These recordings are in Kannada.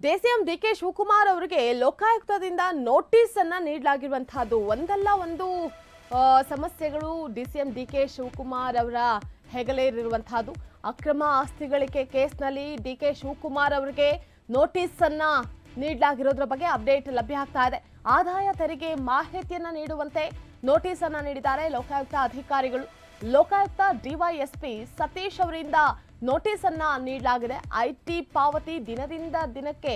ಡಿಸಿಎಂ ಡಿ ಕೆ ಶಿವಕುಮಾರ್ ಅವರಿಗೆ ಲೋಕಾಯುಕ್ತದಿಂದ ನೋಟಿಸ್ ಅನ್ನ ನೀಡಲಾಗಿರುವಂತಹದ್ದು ಒಂದಲ್ಲ ಒಂದು ಸಮಸ್ಯೆಗಳು D C M D K Shivakumar ಅವರ ಹೆಗಲೇರಿರುವಂತಹದ್ದು ಅಕ್ರಮ ಆಸ್ತಿ ಗಳಿಕೆ ಕೇಸ್ನಲ್ಲಿ ಡಿ ಕೆ ಶಿವಕುಮಾರ್ ಅವರಿಗೆ ನೋಟಿಸ್ ಅನ್ನ ನೀಡಲಾಗಿರೋದ್ರ ಬಗ್ಗೆ ಅಪ್ಡೇಟ್ ಲಭ್ಯ ಆಗ್ತಾ ಇದೆ. ಆದಾಯ ತೆರಿಗೆ ಮಾಹಿತಿಯನ್ನ ನೀಡುವಂತೆ ನೋಟಿಸ್ ಅನ್ನ ನೀಡಿದ್ದಾರೆ ಲೋಕಾಯುಕ್ತ ಅಧಿಕಾರಿಗಳು. ಲೋಕಾಯುಕ್ತ ಡಿವೈಎಸ್ಪಿ ಸತೀಶ್ ಅವರಿಂದ ನೋಟಿಸ್ ಅನ್ನ ನೀಡಲಾಗಿದೆ. ಐಟಿ ಪಾವತಿ ದಿನದಿಂದ ದಿನಕ್ಕೆ,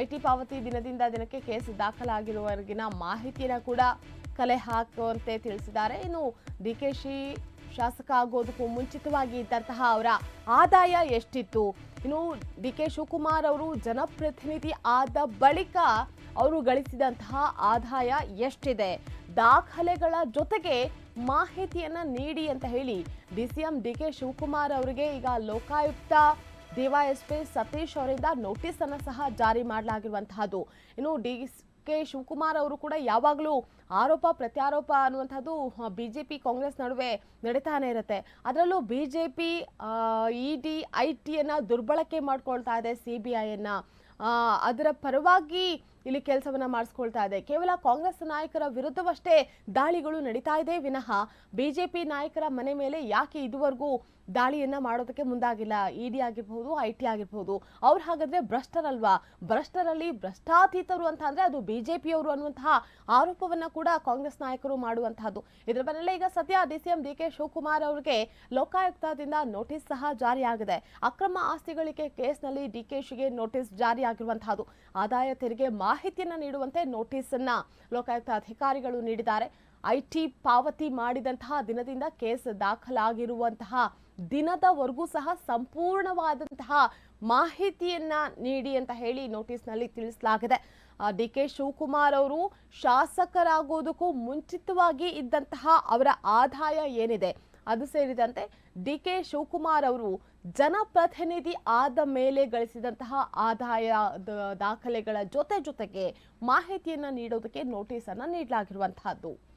ಐಟಿ ಪಾವತಿ ದಿನದಿಂದ ದಿನಕ್ಕೆ ಕೇಸ್ ದಾಖಲಾಗಿರುವವರೆಗಿನ ಮಾಹಿತಿನ ಕೂಡ ಕಲೆ ಹಾಕುವಂತೆ ತಿಳಿಸಿದ್ದಾರೆ. ಇನ್ನು ಡಿ ಕೆ ಶಿ ಶಾಸಕ ಆಗೋದಕ್ಕೂ ಮುಂಚಿತವಾಗಿ ಇದ್ದಂತಹ ಅವರ ಆದಾಯ ಎಷ್ಟಿತ್ತು? ಇನ್ನು ಡಿ ಕೆ ಶಿವಕುಮಾರ್ ಅವರು ಜನಪ್ರತಿನಿಧಿ ಆದ ಬಳಿಕ ಅವರು ಗಳಿಸಿದಂತಹ ಆದಾಯ ಎಷ್ಟಿದೆ? ದಾಖಲೆಗಳ ಜೊತೆಗೆ ಮಾಹಿತಿಯನ್ನ ನೀಡಿ ಅಂತ ಹೇಳಿ D C M D K Shivakumar ಅವರಿಗೆ ಈಗ ಲೋಕಾಯುಕ್ತ ಡಿವೈಎಸ್ಪಿ ಸತೀಶ್ ಅವರಿಂದ ನೋಟಿಸ್ ಅನ್ನು ಸಹ ಜಾರಿ ಮಾಡಲಾಗಿರುವಂತಹದ್ದು. ಇನ್ನು ಡಿ ಕೆ ಶಿವಕುಮಾರ್ ಅವರು ಕೂಡ ಯಾವಾಗಲೂ ಆರೋಪ, ಪ್ರತ್ಯಾರೋಪ ಅನ್ನುವಂಥದ್ದು ಬಿ ಜೆ ಪಿ ಕಾಂಗ್ರೆಸ್ ನಡುವೆ ನಡೀತಾನೆ ಇರುತ್ತೆ. ಅದರಲ್ಲೂ B J P E D, I ಟಿಯನ್ನು ದುರ್ಬಳಕೆ ಮಾಡ್ಕೊಳ್ತಾ ಇದೆ ಸಿ ಬಿ ಐಯನ್ನು ಅದರ ಪರವಾಗಿ ಇಲ್ಲಿ ಕೆಲಸವನ್ನ ಮಾಡಿಸ್ಕೊಳ್ತಾ ಇದೆ. ಕೇವಲ ಕಾಂಗ್ರೆಸ್ ನಾಯಕರ ವಿರುದ್ಧವಷ್ಟೇ ದಾಳಿಗಳು ನಡೀತಾ ಇದೆ. ವಿನಃ ಬಿಜೆಪಿ ನಾಯಕರ ಮನೆ ಮೇಲೆ ಯಾಕೆ ಇದುವರೆಗೂ ದಾಳಿಯನ್ನ ಮಾಡೋದಕ್ಕೆ ಮುಂದಾಗಿಲ್ಲ? ಇಡಿ ಆಗಿರ್ಬಹುದು, ಐ ಟಿ ಆಗಿರ್ಬಹುದು. ಅವ್ರು ಹಾಗಾದ್ರೆ ಭ್ರಷ್ಟರಲ್ವಾ? ಭ್ರಷ್ಟರಲ್ಲಿ ಭ್ರಷ್ಟಾತೀತರು ಅಂತ ಅಂದ್ರೆ ಅದು ಬಿಜೆಪಿಯವರು ಅನ್ನುವಂತಹ ಆರೋಪವನ್ನ ಕೂಡ ಕಾಂಗ್ರೆಸ್ ನಾಯಕರು ಮಾಡುವಂತಹದ್ದು. ಇದರ ಬೆನ್ನಲ್ಲೇ ಈಗ ಸದ್ಯ D C M D K Shivakumar ಅವರಿಗೆ ಲೋಕಾಯುಕ್ತದಿಂದ ನೋಟಿಸ್ ಸಹ ಜಾರಿಯಾಗಿದೆ. ಅಕ್ರಮ ಆಸ್ತಿಗಳಿಗೆ ಕೇಸ್ನಲ್ಲಿ ಡಿ ಕೆ ಶಿಗೆ ನೋಟಿಸ್ ಜಾರಿಯಾಗಿರುವಂತಹದ್ದು. ಆದಾಯ ತೆರಿಗೆ ಮಾಹಿತಿಯನ್ನ ನೀಡುವಂತೆ ನೋಟಿಸ್ ಅನ್ನ ಲೋಕಾಯುಕ್ತ ಅಧಿಕಾರಿಗಳು ನೀಡಿದ್ದಾರೆ. ಐಟಿ ಪಾವತಿ ಮಾಡಿದಂತಹ ದಿನದಿಂದ ಕೇಸ್ ದಾಖಲಾಗಿರುವಂತಹ ದಿನದವರೆಗೂ ಸಹ ಸಂಪೂರ್ಣವಾದಂತಹ ಮಾಹಿತಿಯನ್ನ ನೀಡಿ ಅಂತ ಹೇಳಿ ನೋಟಿಸ್ನಲ್ಲಿ ತಿಳಿಸಲಾಗಿದೆ. ಡಿ ಕೆ ಶಿವಕುಮಾರ್ ಅವರು ಶಾಸಕರಾಗೋದಕ್ಕೂ ಮುಂಚಿತವಾಗಿ ಇದ್ದಂತಹ ಅವರ ಆದಾಯ ಏನಿದೆ? ಅದು ಸೇರಿದಂತೆ ಡಿ ಕೆ ಶಿವಕುಮಾರ್ ಅವರು ಜನಪ್ರತಿನಿಧಿ ಆದ ಮೇಲೆ ಗಳಿಸಿದಂತಹ ಆದಾಯ ದಾಖಲೆಗಳ ಜೊತೆ ಜೊತೆಗೆ ಮಾಹಿತಿಯನ್ನು ನೀಡೋದಕ್ಕೆ ನೋಟಿಸನ್ನು ನೀಡಲಾಗಿರುವಂತಹದ್ದು.